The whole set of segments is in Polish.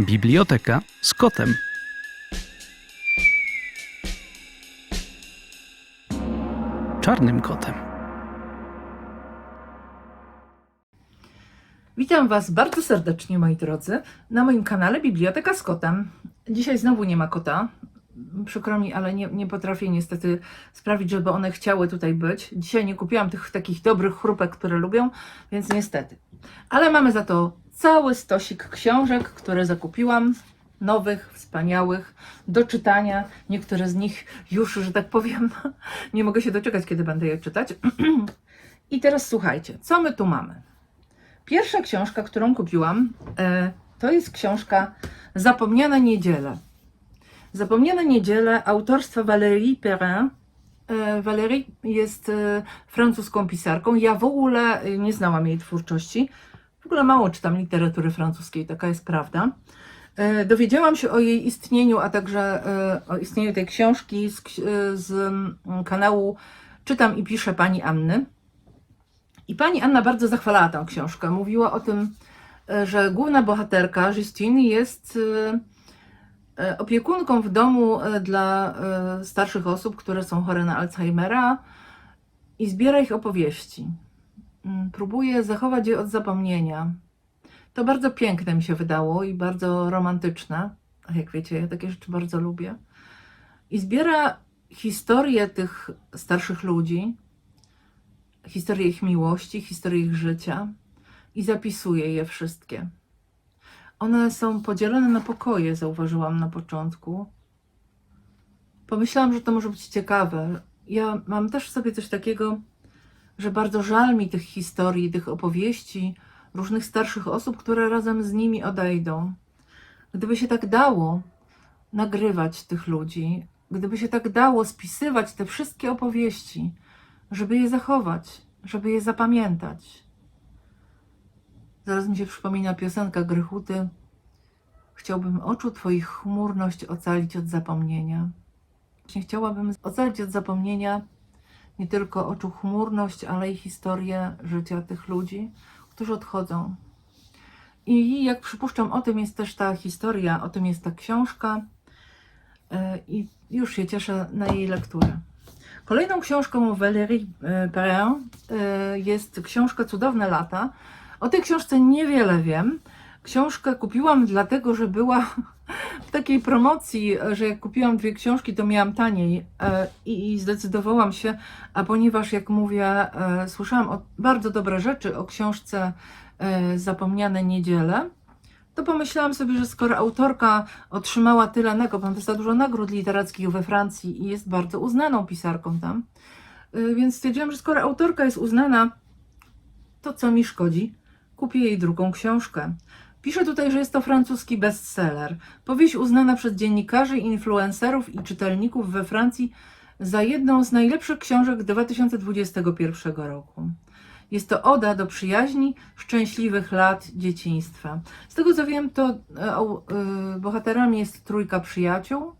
Biblioteka z kotem. Czarnym kotem. Witam Was bardzo serdecznie, moi drodzy, na moim kanale Biblioteka z Kotem. Dzisiaj znowu nie ma kota. Przykro mi, ale nie, nie potrafię niestety sprawić, żeby one chciały tutaj być. Dzisiaj nie kupiłam tych takich dobrych chrupek, które lubią, więc niestety. Ale mamy za to cały stosik książek, które zakupiłam. Nowych, wspaniałych, do czytania. Niektóre z nich już, że tak powiem, nie mogę się doczekać, kiedy będę je czytać. I teraz słuchajcie, co my tu mamy? Pierwsza książka, którą kupiłam, e, to jest książka Zapomniana Niedziela. Zapomniana Niedziela autorstwa Valérie Perrin. E, Valérie jest e, francuską pisarką. Ja w ogóle nie znałam jej twórczości. W ogóle mało czytam literatury francuskiej, taka jest prawda. E, Dowiedziałam się o jej istnieniu, a także e, o istnieniu tej książki z, e, z kanału Czytam i piszę pani Anny. I pani Anna bardzo zachwalała tę książkę. Mówiła o tym, że główna bohaterka, Justine, jest opiekunką w domu dla starszych osób, które są chore na Alzheimera i zbiera ich opowieści. Mm, Próbuje zachować je od zapomnienia. To bardzo piękne mi się wydało i bardzo romantyczne. A jak wiecie, ja takie rzeczy bardzo lubię. I zbiera historię tych starszych ludzi, historię ich miłości, historię ich życia i zapisuje je wszystkie. One są podzielone na pokoje, zauważyłam na początku. Pomyślałam, że to może być ciekawe. Ja mam też w sobie coś takiego, że bardzo żal mi tych historii, tych opowieści różnych starszych osób, które razem z nimi odejdą. Gdyby się tak dało nagrywać tych ludzi, gdyby się tak dało spisywać te wszystkie opowieści, żeby je zachować, żeby je zapamiętać. Zaraz mi się przypomina piosenka Grychuty. Chciałbym oczu Twoich chmurność ocalić od zapomnienia. Właśnie chciałabym ocalić od zapomnienia nie tylko oczu chmurność, ale i historię życia tych ludzi, którzy odchodzą. I jak przypuszczam, o tym jest też ta historia, o tym jest ta książka. E, I już się cieszę na jej lekturę. Kolejną książką Valérie e, Perrin e, jest książka Cudowne lata. O tej książce niewiele wiem. Książkę kupiłam dlatego, że była w takiej promocji, że jak kupiłam dwie książki, to miałam taniej e, i zdecydowałam się, a ponieważ, jak mówię, e, słyszałam bardzo dobre rzeczy o książce e, Zapomniane Niedziele, to pomyślałam sobie, że skoro autorka otrzymała tyle nagród, za dużo nagród literackich we Francji i jest bardzo uznaną pisarką tam, więc stwierdziłam, że skoro autorka jest uznana, to co mi szkodzi? Kupię jej drugą książkę. Pisze tutaj, że jest to francuski bestseller. Powieść uznana przez dziennikarzy, influencerów i czytelników we Francji za jedną z najlepszych książek 2021 roku. Jest to oda do przyjaźni, szczęśliwych lat dzieciństwa. Z tego co wiem, to e, e, bohaterami jest trójka przyjaciół,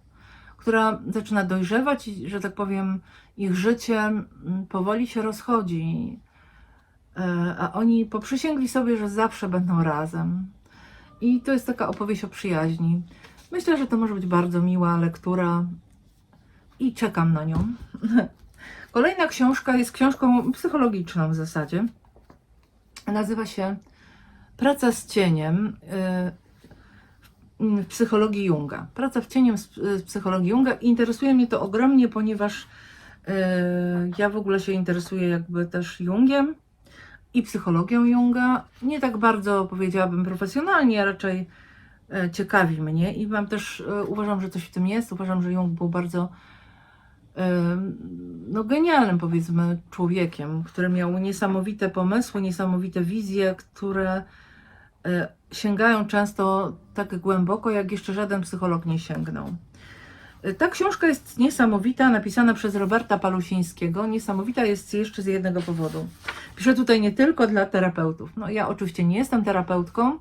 która zaczyna dojrzewać i, że tak powiem, ich życie powoli się rozchodzi. E, A oni poprzysięgli sobie, że zawsze będą razem. I to jest taka opowieść o przyjaźni. Myślę, że to może być bardzo miła lektura i czekam na nią. Kolejna książka jest książką psychologiczną w zasadzie. Nazywa się Praca z cieniem y, w psychologii Junga. Praca w cieniem z, z psychologii Junga. Interesuje mnie to ogromnie, ponieważ y, ja w ogóle się interesuję jakby też Jungiem i psychologią Junga. Nie tak bardzo powiedziałabym profesjonalnie, a raczej y, ciekawi mnie i mam też, y, uważam, że coś w tym jest. Uważam, że Jung był bardzo em, no, genialnym, powiedzmy, człowiekiem, który miał niesamowite pomysły, niesamowite wizje, które e, sięgają często tak głęboko, jak jeszcze żaden psycholog nie sięgnął. E, Ta książka jest niesamowita, napisana przez Roberta Palusińskiego. Niesamowita jest jeszcze z jednego powodu. Piszę tutaj nie tylko dla terapeutów. No, ja oczywiście nie jestem terapeutką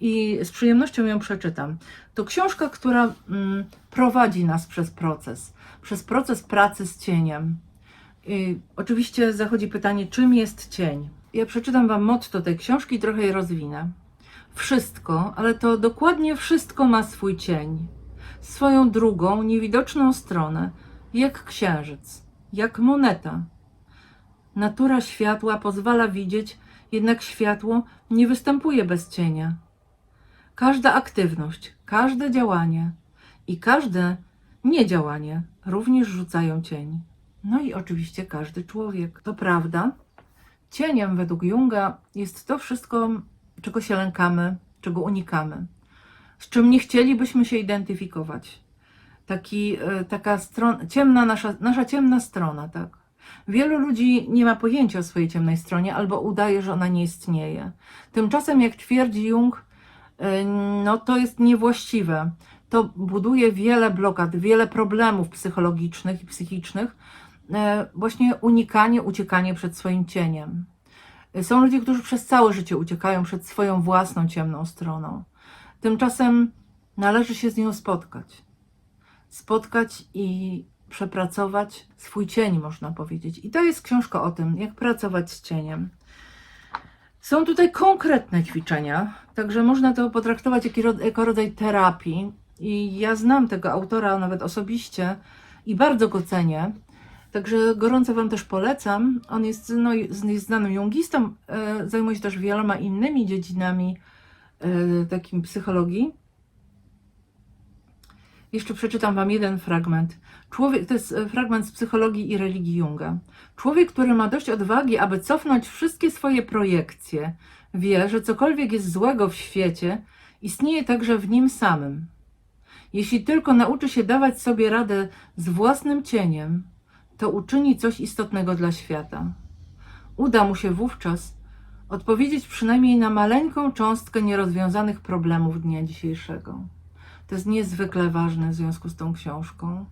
i z przyjemnością ją przeczytam. To książka, która mm, prowadzi nas przez proces, przez proces pracy z cieniem. I oczywiście zachodzi pytanie, czym jest cień? Ja przeczytam Wam motto tej książki i trochę je rozwinę. Wszystko, ale to dokładnie wszystko ma swój cień, swoją drugą, niewidoczną stronę, jak księżyc, jak moneta. Natura światła pozwala widzieć, jednak światło nie występuje bez cienia. Każda aktywność, każde działanie i każde niedziałanie również rzucają cień. No i oczywiście każdy człowiek. To prawda, cieniem według Junga jest to wszystko, czego się lękamy, czego unikamy, z czym nie chcielibyśmy się identyfikować. Taki, e, taka strona, ciemna nasza, nasza ciemna strona, tak. Wielu ludzi nie ma pojęcia o swojej ciemnej stronie albo udaje, że ona nie istnieje. Tymczasem, jak twierdzi Jung, e, no to jest niewłaściwe. To buduje wiele blokad, wiele problemów psychologicznych i psychicznych, e, właśnie unikanie, uciekanie przed swoim cieniem. Są ludzie, którzy przez całe życie uciekają przed swoją własną ciemną stroną. Tymczasem należy się z nią spotkać. Spotkać i przepracować swój cień, można powiedzieć. I to jest książka o tym, jak pracować z cieniem. Są tutaj konkretne ćwiczenia, także można to potraktować jako ro- jako rodzaj terapii. I ja znam tego autora nawet osobiście i bardzo go cenię. Także gorąco Wam też polecam. On jest, no, jest znanym jungistą, e, zajmuje się też wieloma innymi dziedzinami e, takim psychologii. Jeszcze przeczytam Wam jeden fragment. Człowiek, to jest e, fragment z psychologii i religii Junga. Człowiek, który ma dość odwagi, aby cofnąć wszystkie swoje projekcje, wie, że cokolwiek jest złego w świecie, istnieje także w nim samym. Jeśli tylko nauczy się dawać sobie radę z własnym cieniem, to uczyni coś istotnego dla świata. Uda mu się wówczas odpowiedzieć przynajmniej na maleńką cząstkę nierozwiązanych problemów dnia dzisiejszego. To jest niezwykle ważne w związku z tą książką,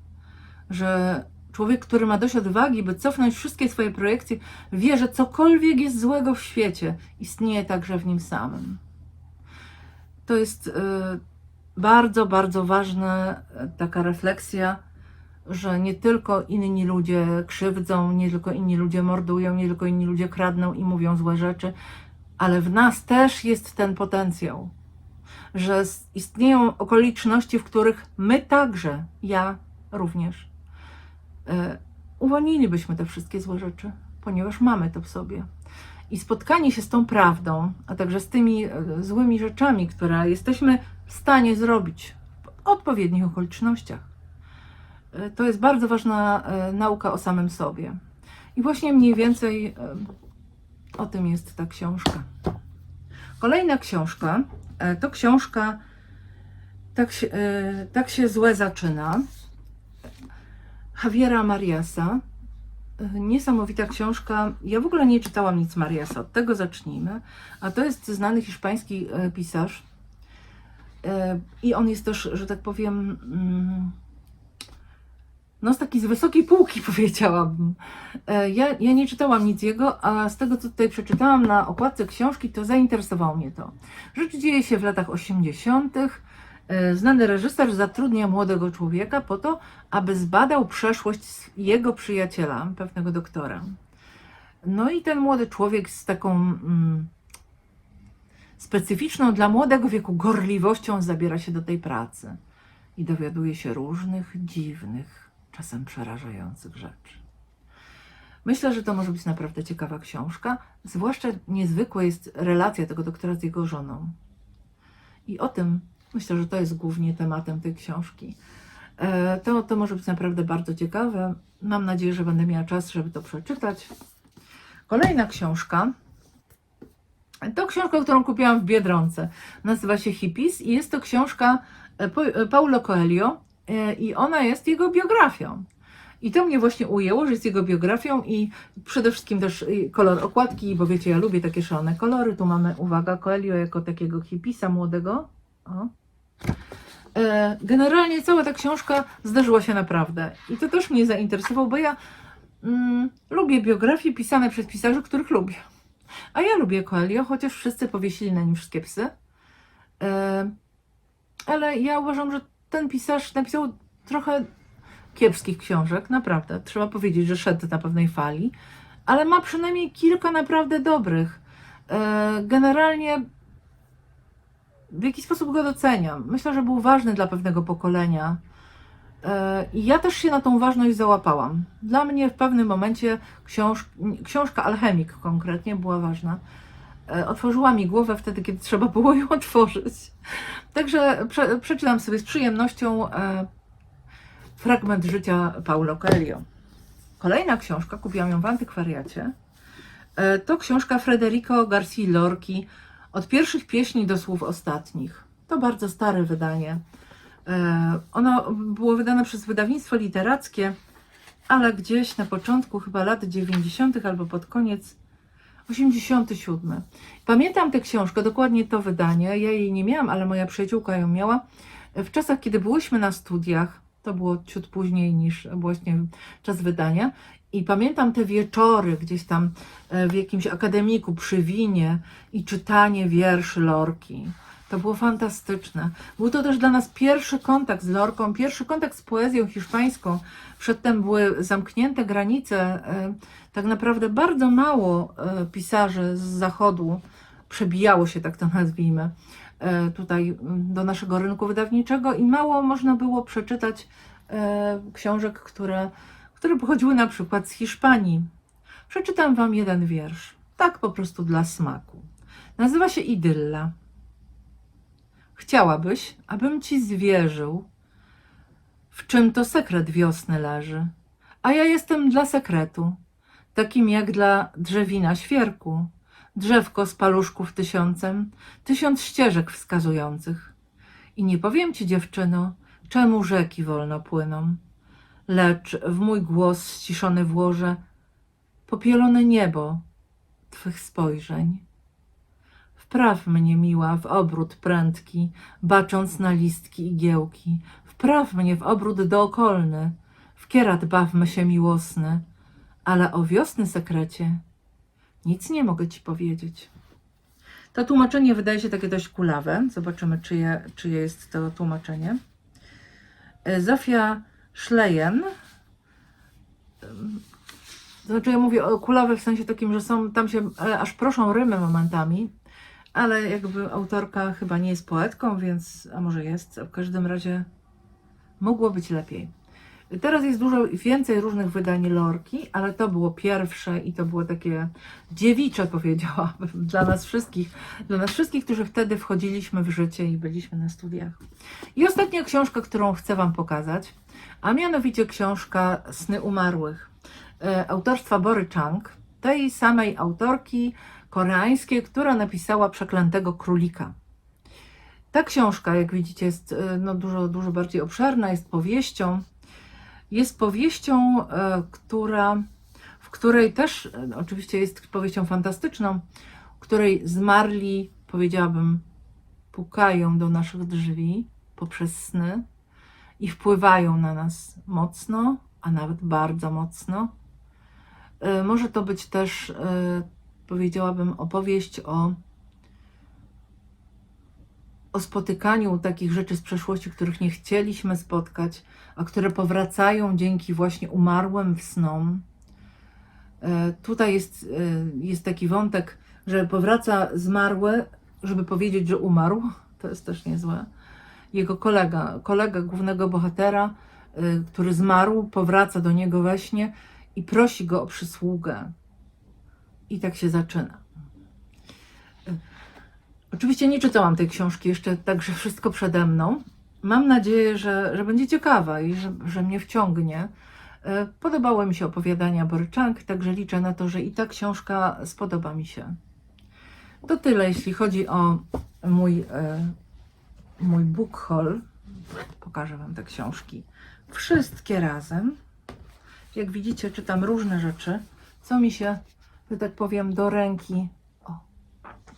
że człowiek, który ma dość odwagi, by cofnąć wszystkie swoje projekcje, wie, że cokolwiek jest złego w świecie, istnieje także w nim samym. To jest y, bardzo, bardzo ważna y, taka refleksja, że nie tylko inni ludzie krzywdzą, nie tylko inni ludzie mordują, nie tylko inni ludzie kradną i mówią złe rzeczy, ale w nas też jest ten potencjał, że istnieją okoliczności, w których my także, ja również, e, uwolnilibyśmy te wszystkie złe rzeczy, ponieważ mamy to w sobie. I spotkanie się z tą prawdą, a także z tymi e, złymi rzeczami, które jesteśmy w stanie zrobić w odpowiednich okolicznościach, e, to jest bardzo ważna nauka o samym sobie. I właśnie mniej więcej o tym jest ta książka. Kolejna książka to książka Tak się, e, tak się złe zaczyna. Javiera Mariasa. E, Niesamowita książka. Ja w ogóle nie czytałam nic Mariasa, od tego zacznijmy. A to jest znany hiszpański e, pisarz. E, I on jest też, że tak powiem, mm, no z takiej z wysokiej półki powiedziałabym. E, Ja, ja nie czytałam nic jego, a z tego co tutaj przeczytałam na okładce książki, to zainteresowało mnie to. Rzecz dzieje się w latach 80. E, Znany reżyser zatrudnia młodego człowieka po to, aby zbadał przeszłość jego przyjaciela, pewnego doktora. No i ten młody człowiek z taką mm, specyficzną dla młodego wieku gorliwością zabiera się do tej pracy i dowiaduje się różnych dziwnych, czasem przerażających rzeczy. Myślę, że to może być naprawdę ciekawa książka. Zwłaszcza niezwykła jest relacja tego doktora z jego żoną. I o tym myślę, że to jest głównie tematem tej książki. E, To, to może być naprawdę bardzo ciekawe. Mam nadzieję, że będę miała czas, żeby to przeczytać. Kolejna książka to książka, którą kupiłam w Biedronce. Nazywa się Hippies i jest to książka e, e, Paulo Coelho i ona jest jego biografią. I to mnie właśnie ujęło, że jest jego biografią i przede wszystkim też y, kolor okładki, bo wiecie, ja lubię takie szalone kolory. Tu mamy, uwaga, Coelho jako takiego hippisa młodego. O. E, Generalnie cała ta książka zdarzyła się naprawdę. I to też mnie zainteresowało, bo ja mm, lubię biografie pisane przez pisarzy, których lubię. A ja lubię Coelho, chociaż wszyscy powiesili na nim wszystkie psy. E, ale ja uważam, że ten pisarz napisał trochę kiepskich książek, naprawdę. Trzeba powiedzieć, że szedł na pewnej fali, ale ma przynajmniej kilka naprawdę dobrych. E, Generalnie w jakiś sposób go doceniam. Myślę, że był ważny dla pewnego pokolenia. E, I ja też się na tą ważność załapałam. Dla mnie w pewnym momencie książ książka Alchemik konkretnie była ważna. E, Otworzyła mi głowę wtedy, kiedy trzeba było ją otworzyć. Także prze przeczytam sobie z przyjemnością e, fragment życia Paulo Coelho. Kolejna książka, kupiłam ją w antykwariacie, e, to książka Federico Garcia Lorki Od pierwszych pieśni do słów ostatnich. To bardzo stare wydanie. E, Ono było wydane przez wydawnictwo literackie, ale gdzieś na początku chyba lat 90. albo pod koniec 87. Pamiętam tę książkę, dokładnie to wydanie. Ja jej nie miałam, ale moja przyjaciółka ją miała. W czasach, kiedy byłyśmy na studiach, to było ciut później niż właśnie czas wydania. I pamiętam te wieczory gdzieś tam e, w jakimś akademiku przy winie i czytanie wierszy Lorki. To było fantastyczne. Był to też dla nas pierwszy kontakt z Lorką, pierwszy kontakt z poezją hiszpańską. Przedtem były zamknięte granice. e, Tak naprawdę bardzo mało e, pisarzy z zachodu przebijało się, tak to nazwijmy, e, tutaj mm, do naszego rynku wydawniczego i mało można było przeczytać książek, które, które pochodziły na przykład z Hiszpanii. Przeczytam Wam jeden wiersz, tak po prostu dla smaku. Nazywa się Idylla. Chciałabyś, abym ci zwierzył, w czym to sekret wiosny leży, a ja jestem dla sekretu, takim jak dla drzewina świerku, drzewko z paluszków tysiącem, tysiąc ścieżek wskazujących. I nie powiem ci, dziewczyno, czemu rzeki wolno płyną, lecz w mój głos ściszony włożę popielone niebo twych spojrzeń. Wpraw mnie, miła, w obrót prędki, bacząc na listki i giełki. Wpraw mnie w obrót dookolny, w kierat bawmy się miłosny, ale o wiosny sekrecie nic nie mogę ci powiedzieć. To tłumaczenie wydaje się takie dość kulawe. Zobaczymy, czyje, czyje jest to tłumaczenie. E, Zofia Szlejen. Ym, Znaczy, ja mówię o kulawe w sensie takim, że są tam się e, aż proszą rymy momentami, ale jakby autorka chyba nie jest poetką, więc, a może jest, w każdym razie mogło być lepiej. Teraz jest dużo więcej różnych wydań Lorki, ale to było pierwsze i to było takie dziewicze, powiedziałabym, dla nas wszystkich, dla nas wszystkich, którzy wtedy wchodziliśmy w życie i byliśmy na studiach. I ostatnia książka, którą chcę Wam pokazać, a mianowicie książka Sny Umarłych, e, autorstwa Bory Chang, tej samej autorki koreańskiej, która napisała Przeklętego Królika. Ta książka, jak widzicie, jest e, no, dużo, dużo bardziej obszerna, jest powieścią. Jest powieścią, e, która, w której też, e, oczywiście jest powieścią fantastyczną, w której zmarli, powiedziałabym, pukają do naszych drzwi poprzez sny i wpływają na nas mocno, a nawet bardzo mocno. Może to być też, powiedziałabym, opowieść o, o spotykaniu takich rzeczy z przeszłości, których nie chcieliśmy spotkać, a które powracają dzięki właśnie umarłym snom. E, Tutaj jest, e, jest taki wątek, że powraca zmarły, żeby powiedzieć, że umarł. To jest też niezłe. Jego kolega, kolega głównego bohatera, e, który zmarł, powraca do niego we śnie i prosi go o przysługę. I tak się zaczyna. E, Oczywiście nie czytałam tej książki jeszcze, także wszystko przede mną. Mam nadzieję, że, że będzie ciekawa i że, że mnie wciągnie. E, Podobały mi się opowiadania Borczank, także liczę na to, że i ta książka spodoba mi się. To tyle, jeśli chodzi o mój, e, mój book haul. Pokażę Wam te książki. Wszystkie razem. Jak widzicie, czytam różne rzeczy, co mi się, że tak powiem, do ręki, o,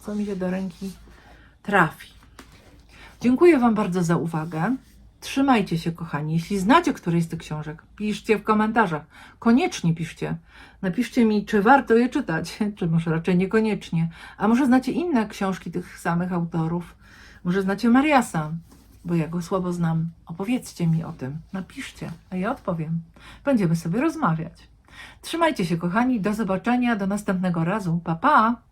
co mi się do ręki trafi. Dziękuję Wam bardzo za uwagę. Trzymajcie się, kochani. Jeśli znacie któryś z tych książek, piszcie w komentarzach. Koniecznie piszcie. Napiszcie mi, czy warto je czytać, czy może raczej niekoniecznie. A może znacie inne książki tych samych autorów? Może znacie Mariasa, bo ja go słabo znam. Opowiedzcie mi o tym. Napiszcie, a ja odpowiem. Będziemy sobie rozmawiać. Trzymajcie się, kochani. Do zobaczenia. Do następnego razu. Pa, pa!